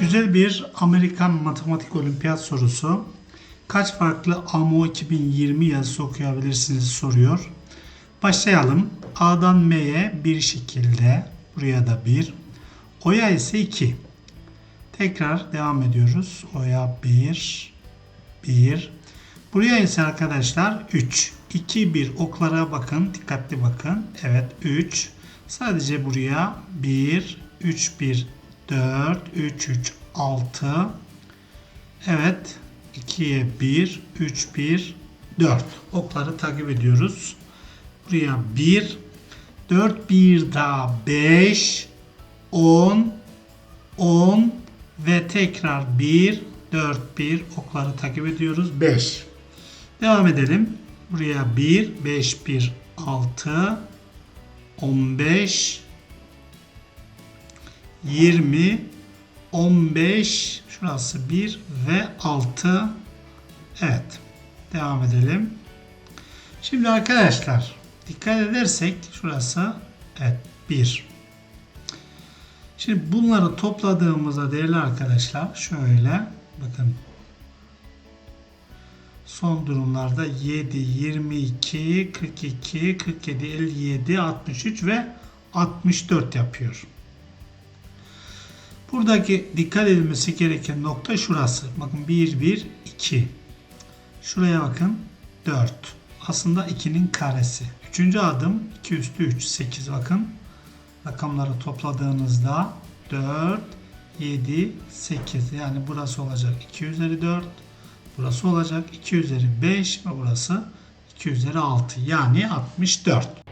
Güzel bir Amerikan matematik olimpiyat sorusu. Kaç farklı AMO 2020 yazısı okuyabilirsiniz soruyor. Başlayalım. A'dan M'ye bir şekilde. Buraya da 1. O'ya ise 2. Tekrar devam ediyoruz. O'ya 1. 1. Buraya ise arkadaşlar 3. 2, 1 oklara bakın. Dikkatli bakın. Evet 3. Sadece buraya 1, 3, 1, 4, 3, 3, 6. Evet. 2'ye 1, 3, 1, 4. Okları takip ediyoruz. Buraya 1, 4, 1 daha 5, 10, 10 ve tekrar 1, 4, 1 okları takip ediyoruz. 5. Devam edelim. Buraya 1, 5, 1, 6, 15, 20, 15, şurası 1 ve 6. Evet. Devam edelim. Şimdi arkadaşlar dikkat edersek şurası evet 1. Şimdi bunları topladığımızda değerli arkadaşlar şöyle bakın son durumlarda 7, 22, 42, 47, 57, 63 ve 64 yapıyor. Buradaki dikkat edilmesi gereken nokta şurası. Bakın 1, 1, 2. Şuraya bakın 4. Aslında 2'nin karesi. Üçüncü adım 2 üstü 3, 8 bakın. Rakamları topladığınızda 4, 7, 8. Yani burası olacak 2 üzeri 4. Burası olacak 2 üzeri 5 ve burası 2 üzeri 6. Yani 64.